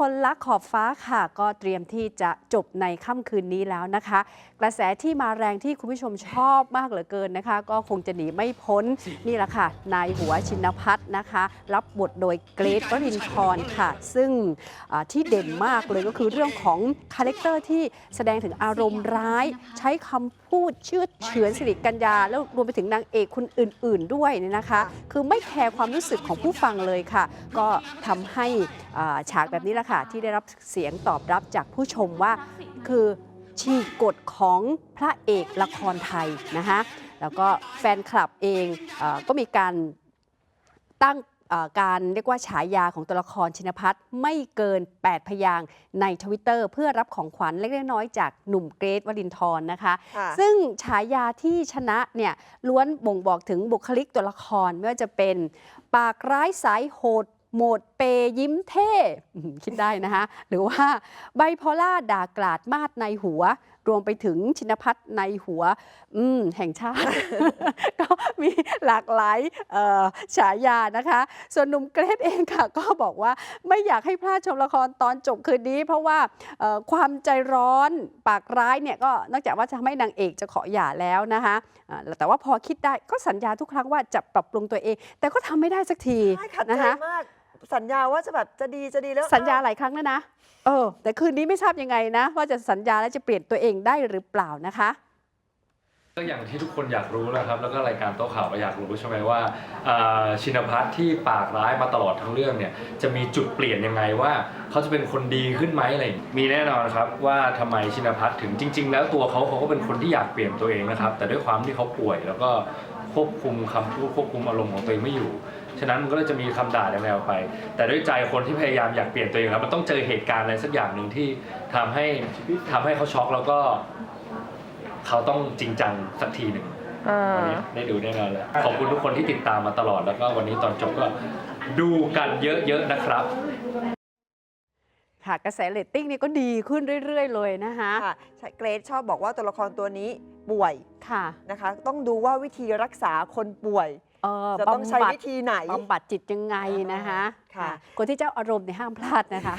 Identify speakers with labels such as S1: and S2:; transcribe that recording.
S1: คนรักขอบฟ้าค่ะ ก็เตรียมที่จะจบในค่ำคืนนี้แล้วนะคะ กระแสที่มาแรงที่คุณผู้ชมชอบมากเหลือเกินนะคะ ก็คงจะหนีไม่พ้นนี่แหละค่ะ นายหัวชินพัฒน์นะคะ รับบทโดยเกรทวรินทร์ค่ะ ซึ่งที่เด่นมากเลยก็คือเรื่องของคาแรคเตอร์ที่แสดงถึงอารมณ์ร้าย ใช้คำพูดเชื่อเฉือนสิริกัญญา แล้วรวมไปถึงนางเอกคนอื่น ๆ ด้วยเนี่ยนะคะ คือไม่แคร์ความรู้สึกของผู้ฟังเลยค่ะ ก็ทำให้ฉากแบบนี้แหละค่ะที่ได้รับเสียงตอบรับจากผู้ชมว่าคือฉีกกฎของพระเอกละครไทยนะคะแล้วก็แฟนคลับเองเออก็มีการตั้งเอ่อการเรียกว่าฉายาของตัวละครชินพัฒน์ไม่เกิน 8 พยางค์ในทวิตเตอร์เพื่อรับของขวัญเล็กๆน้อยๆจากหนุ่มเกรทวรินทร์นะคะ
S2: ค่ะ
S1: ซึ่งฉายาที่ชนะเนี่ยล้วนบ่งบอกถึงบุคลิกตัวละครไม่ว่าจะเป็นปากร้ายสายโหด โหมดเปย์ยิ้มเท่อืมคิดได้นะคะหรือว่าไบโพล่าด่ากราดมาดในหัว รวมไปถึงชินพัฒน์ในหัวอืมแห่งชาติ ก็มีหลากหลายเอ่อฉายานะคะ ส่วนหนุ่มเกรทเองค่ะ ก็บอกว่าไม่อยากให้พลาดชมละครตอนจบคืนนี้ เพราะว่าเอ่อความใจร้อนปากร้ายเนี่ยก็นอกจากว่าจะทำให้นางเอกจะขอหย่าแล้วนะคะอ่าแต่ว่าพอคิดได้ก็สัญญาทุกครั้งว่าจะปรับปรุงตัวเอง แต่ก็ทำไม่ได้สักที
S2: ใช่ขัด
S1: นะ
S2: ใจ
S1: คะ
S2: มาก สัญญาว่าจะแบบจะดีจะดีแล้ว
S1: สัญญาหลายครั้งแล้วนะ เออ แต่คืนนี้ไม่ทราบยังไงนะ ว่าจะสัญญาและจะเปลี่ยนตัวเองได้หรือเปล่านะคะ
S3: ก็อย่างที่ทุกคนอยากรู้นะครับ แล้วก็รายการโต๊ะข่าวก็อยากรู้ใช่ไหมว่าอ่าชินพัฒน์ที่ปากร้ายมาตลอดทั้งเรื่องเนี่ยจะมีจุดเปลี่ยนยังไงว่าเขาจะเป็นคนดีขึ้นไหมอะไรอย่างงี้มีแน่นอนครับว่าทำไมชินพัฒน์ถึงจริง ๆ แล้วตัวเขาเขาก็เป็นคนที่อยากเปลี่ยนตัวเองนะครับ แต่ด้วยความที่เขาป่วยแล้วก็ ควบคุมคำพูดควบคุมอารมณ์ของตัวเองไม่อยู่ ฉะนั้นมันก็เลยจะมีคำด่าแนวๆไป แต่ด้วยใจคนที่พยายามอยากเปลี่ยนตัวเองแล้วมันต้องเจอเหตุการณ์อะไรสักอย่างหนึ่งที่ทำให้ทำให้เขาช็อกแล้วก็ เขาต้องจริงจังสักทีหนึ่ง
S2: อ่า
S3: วันนี้ได้ดูแน่นอนเลยขอบคุณทุกคนที่ติดตามมาตลอดแล้วก็วันนี้ตอนจบก็ดูกันเยอะๆนะครับ
S1: ค่ะกระแสเรตติ้งนี่ก็ดีขึ้นเรื่อย ๆ เลยนะคะ
S2: ค่ะใช่เกรซชอบบอกว่าตัวละครตัวนี้ป่วย
S1: ค่ะ
S2: นะคะ ต้องดูว่าวิธีรักษาคนป่วย
S1: เออ
S2: จะต้องใช้
S1: บำบัด
S2: วิธีไหน
S1: บำบัดจิตยังไงนะคะ
S2: ค่ะ
S1: คนที่เจ้าอารมณ์เนี่ยห้ามพลาดนะคะ